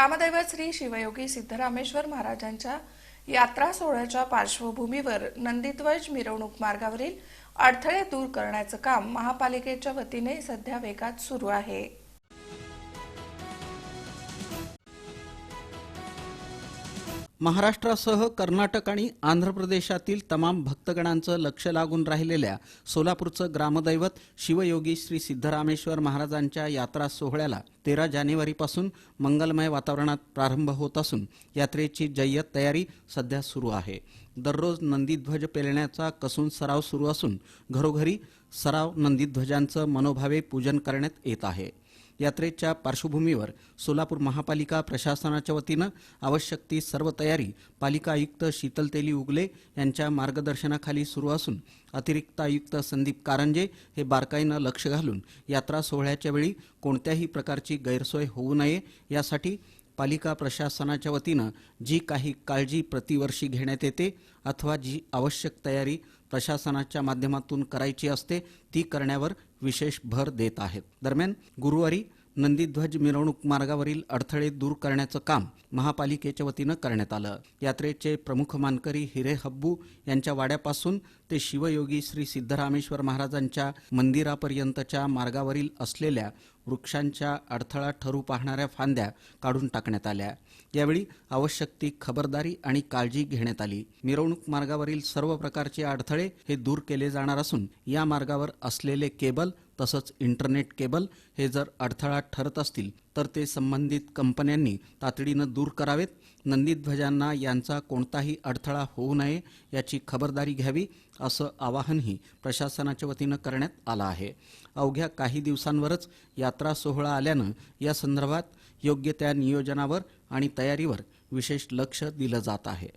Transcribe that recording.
रामदैव श्री शिवयोगी सिद्धरामेश्वर महाराजांच्या यात्रा सोहळ्याच्या पार्श्वभूमीवर नंदीध्वज मिरवणूक मार्गावरील अडथळे दूर करण्याचं काम महापालिकेच्या वतीने सध्या वेगात सुरू आहे. महाराष्ट्रासह कर्नाटक आणि आंध्र प्रदेशातील तमाम भक्तगणांचं लक्ष लागून राहिलेल्या सोलापूरचं ग्रामदैवत शिवयोगी श्री सिद्धरामेश्वर महाराजांच्या यात्रा सोहळ्याला तेरा जानेवारीपासून मंगलमय वातावरणात प्रारंभ होत असून यात्रेची जय्यत तयारी सध्या सुरू आहे. दररोज नंदीध्वज पेलण्याचा कसून सराव सुरू असून घरोघरी सराव नंदीध्वजांचं मनोभावे पूजन करण्यात येत आहे. यात्रेच्या पार्श्वभूमीवर सोलापूर महापालिका प्रशासनाच्या वतीनं आवश्यक ती सर्व तयारी पालिका आयुक्त शीतल तेली उगले यांच्या मार्गदर्शनाखाली सुरू असून अतिरिक्त आयुक्त संदीप कारंजे हे बारकाईनं लक्ष घालून यात्रा सोहळ्याच्या वेळी कोणत्याही प्रकारची गैरसोय होऊ नये यासाठी पालिका प्रशासनाच्या वतीनं जी काही काळजी प्रतिवर्षी घेण्यात येते अथवा जी आवश्यक तयारी प्रशासनाच्या माध्यमातून करायची असते ती करण्यावर विशेष भर देत आहेत. दरम्यान गुरुवारी नंदीध्वज मिरवणूक मार्गावरील अडथळे दूर करण्याचं काम महापालिकेच्या वतीनं करण्यात आलं. यात्रेचे प्रमुख मानकरी हिरे हब्बू यांच्या वाड्यापासून ते शिवयोगी श्री सिद्धरामेश्वर महाराजांच्या मंदिरापर्यंतच्या मार्गावरील असलेल्या वृक्षांच्या अडथळा ठरू पाहणाऱ्या फांद्या काढून टाकण्यात आल्या. यावेळी आवश्यक ती खबरदारी आणि काळजी घेण्यात आली. मिरवणूक मार्गावरील सर्व प्रकारचे अडथळे हे दूर केले जाणार असून या मार्गावर असलेले केबल तसंच इंटरनेट केबल हे जर अडथळा ठरत असतील तर ते संबंधित कंपन्यांनी तातडीनं दूर करावेत. नंदीध्वजांना यांचा कोणताही अडथळा होऊ नये याची खबरदारी घ्यावी असं आवाहनही प्रशासनाच्या वतीनं करण्यात आलं आहे. अवघ्या काही दिवसांवरच यात्रा सोहळा आल्यानं या संदर्भात योग्य त्या नियोजनावर आणि तयारीवर विशेष लक्ष दिलं जात आहे.